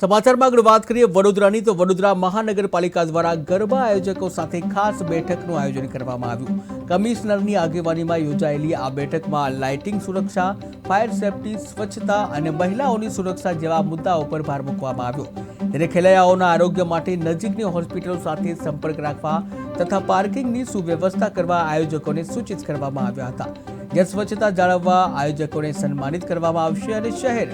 સમાચારમાં આગળ વાત કરીએ વડોદરાની, તો વડોદરા મહાનગરપાલિકા દ્વારા ગરબા આયોજકો સાથે ખાસ બેઠકનું આયોજન કરવામાં આવ્યું. કમિશનરની આગેવાનીમાં યોજાયેલી આ બેઠકમાં લાઇટિંગ સુરક્ષા, ફાયર સેફટી, સ્વચ્છતા અને મહિલાઓની સુરક્ષા જેવા મુદ્દાઓ પર ભાર મૂકવામાં આવ્યો. ત્યારે ખેલૈયાઓના આરોગ્ય માટે નજીકની હોસ્પિટલો સાથે સંપર્ક રાખવા તથા પાર્કિંગની સુવ્યવસ્થા કરવા આયોજકોને સૂચિત કરવામાં આવ્યા હતા. જ્યાં સ્વચ્છતા જાળવવા આયોજકોને સન્માનિત કરવામાં આવશે અને શહેર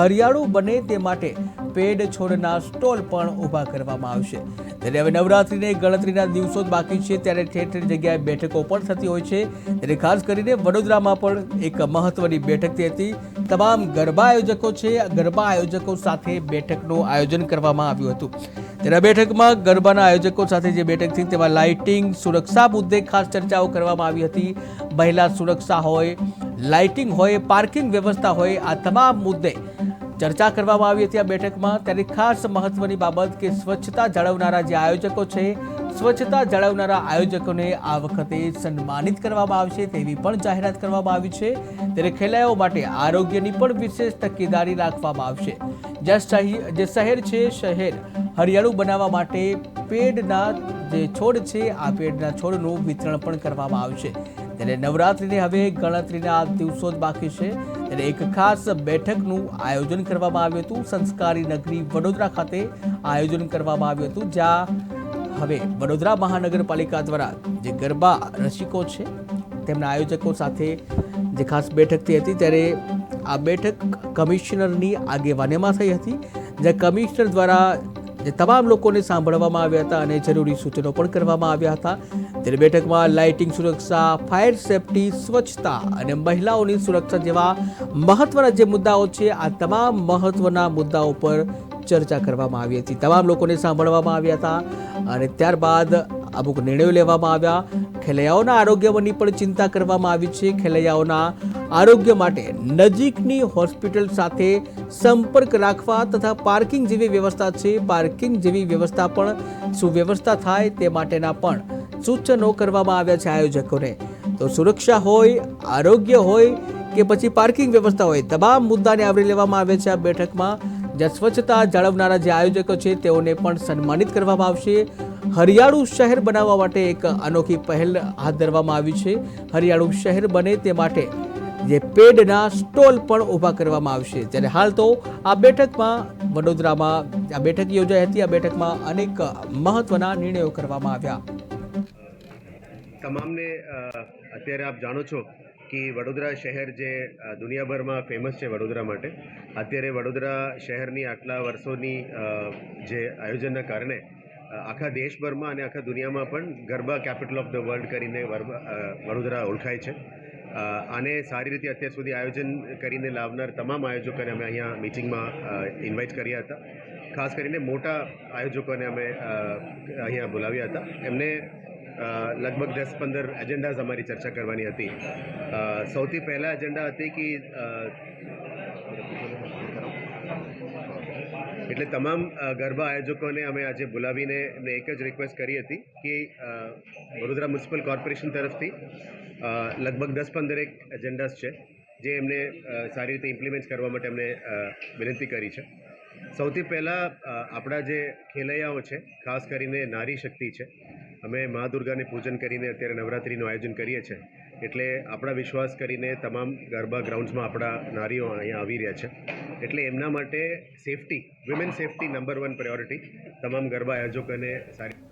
હરિયાળું બને તે માટે પેડ છોડના સ્ટોલ પણ ઊભા કરવામાં આવશે. ત્યારે હવે નવરાત્રિને ગણતરીના દિવસો જ બાકી છે, ત્યારે ઠેર ઠેર જગ્યાએ બેઠકો પણ થતી હોય છે. ત્યારે ખાસ કરીને વડોદરામાં પણ એક મહત્વની બેઠક હતી. તમામ ગરબા આયોજકો છે, ગરબા આયોજકો સાથે બેઠકનું આયોજન કરવામાં આવ્યું હતું. ત્યારે બેઠકમાં ગરબાના આયોજકો સાથે જે બેઠક થઈ, તેમાં લાઇટિંગ, સુરક્ષા મુદ્દે ખાસ ચર્ચાઓ કરવામાં આવી હતી. મહિલા સુરક્ષા હોય, લાઇટિંગ હોય, પાર્કિંગ વ્યવસ્થા હોય, આ તમામ મુદ્દે ચર્ચા કરવામાં આવી હતી આ બેઠકમાં. ત્યારે ખાસ મહત્વની બાબત કે સ્વચ્છતા જાળવનારા જે આયોજકો છે, સ્વચ્છતા જાળવનારા આયોજકોને આ વખતે સન્માનિત કરવામાં આવશે તેવી પણ જાહેરાત કરવામાં આવી છે. ત્યારે ખેલાયો માટે આરોગ્યની પણ વિશેષ તકેદારી રાખવામાં આવશે. જ્યાં જે શહેર છે, શહેર હરિયાળું બનાવવા માટે પેડના જે છોડ છે, આ પેડના છોડનું વિતરણ પણ કરવામાં આવશે. ત્યારે નવરાત્રિની હવે ગણતરીના દિવસો જ બાકી છે. ત્યારે એક ખાસ બેઠકનું આયોજન કરવામાં આવ્યું હતું. સંસ્કારી નગરી વડોદરા ખાતે આયોજન કરવામાં આવ્યું હતું, જ્યાં હવે વડોદરા મહાનગરપાલિકા દ્વારા જે ગરબા રસિકો છે, તેમના આયોજકો સાથે જે ખાસ બેઠક થઈ હતી, ત્યારે આ બેઠક કમિશનરની આગેવાનીમાં થઈ હતી. જ્યાં કમિશનર દ્વારા જે તમામ લોકોને સાંભળવામાં આવ્યા હતા અને જરૂરી સૂચનો પણ કરવામાં આવ્યા હતા. ત્યારે બેઠકમાં લાઇટિંગ સુરક્ષા, ફાયર સેફટી, સ્વચ્છતા અને મહિલાઓની સુરક્ષા જેવા મહત્વના જે મુદ્દાઓ છે, આ તમામ મહત્વના મુદ્દાઓ પર ચર્ચા કરવામાં આવી હતી. તમામ લોકોને સાંભળવામાં આવ્યા હતા અને ત્યારબાદ અમુક નિર્ણયો લેવામાં આવ્યા. ખેલૈયાઓના આરોગ્યની પણ ચિંતા કરવામાં આવી છે. ખેલૈયાઓના આરોગ્ય માટે નજીકની હોસ્પિટલ સાથે સંપર્ક રાખવા તથા પાર્કિંગ જેવી વ્યવસ્થા છે. પાર્કિંગ જેવી વ્યવસ્થા પણ સુવ્યવસ્થા થાય તે માટેના પણ સૂચનો કરવામાં આવ્યા છે આયોજકોને. તો સુરક્ષા હોય, આરોગ્ય હોય કે પછી પાર્કિંગ વ્યવસ્થા હોય, તમામ મુદ્દાને આવરી લેવામાં આવે છે આ બેઠકમાં. જ્યાં સ્વચ્છતા જાળવનારા જે આયોજકો છે, તેઓને પણ સન્માનિત કરવામાં આવશે. હરિયાળું શહેર બનાવવા માટે એક અનોખી પહેલ હાથ ધરવામાં આવી છે. હરિયાળું શહેર બને તે માટે જે પેડના સ્ટોલ પણ ઊભા કરવામાં આવશે. ત્યારે હાલ તો આ બેઠકમાં વડોદરામાં, આ બેઠક યોજાઈ હતી, આ બેઠકમાં અનેક મહત્વના નિર્ણયો કરવામાં આવ્યા. તમામને અત્યારે આપ જાણો છો કે વડોદરા શહેર જે દુનિયાભરમાં ફેમસ છે વડોદરા માટે, અત્યારે વડોદરા શહેરની આટલા વર્ષોની જે આયોજનના કારણે આખા દેશભરમાં અને આખા દુનિયામાં પણ garba capital of the world કરીને વડોદરા ઓળખાય છે. આને સારી રીતે અત્યાર સુધી આયોજન કરીને લાવનાર તમામ આયોજકોને અમે અહીંયા મિટિંગમાં ઇન્વાઇટ કર્યા હતા. ખાસ કરીને મોટા આયોજકોને અમે અહીંયા બોલાવ્યા હતા. એમને લગભગ દસ પંદર એજન્ડાઝ અમારી ચર્ચા કરવાની હતી. સૌથી પહેલા એજન્ડા હતી કે એટલે તમામ ગરબા આયોજકોને અમે આજે બોલાવીને એક જ રિક્વેસ્ટ કરી હતી કે વડોદરા મ્યુનિસિપલ કોર્પોરેશન તરફથી લગભગ દસ પંદરેક એજન્ડાસ છે, જે એમને સારી રીતે ઇમ્પ્લિમેન્ટ કરવા માટે એમને વિનંતી કરી છે. સૌથી પહેલાં આપણા જે ખેલૈયાઓ છે, ખાસ કરીને નારી શક્તિ છે અમે મા દુર્ગાને પૂજન કરીને અત્યારે નવરાત્રિનું આયોજન કરીએ છીએ. એટલે આપણા વિશ્વાસ કરીને તમામ ગરબા ગ્રાઉન્ડ્સમાં આપણા નારીઓ અહીંયા આવી રહ્યા છે. એટલે એમના માટે safety women safety number one priority તમામ ગરબા આયોજકોને સારી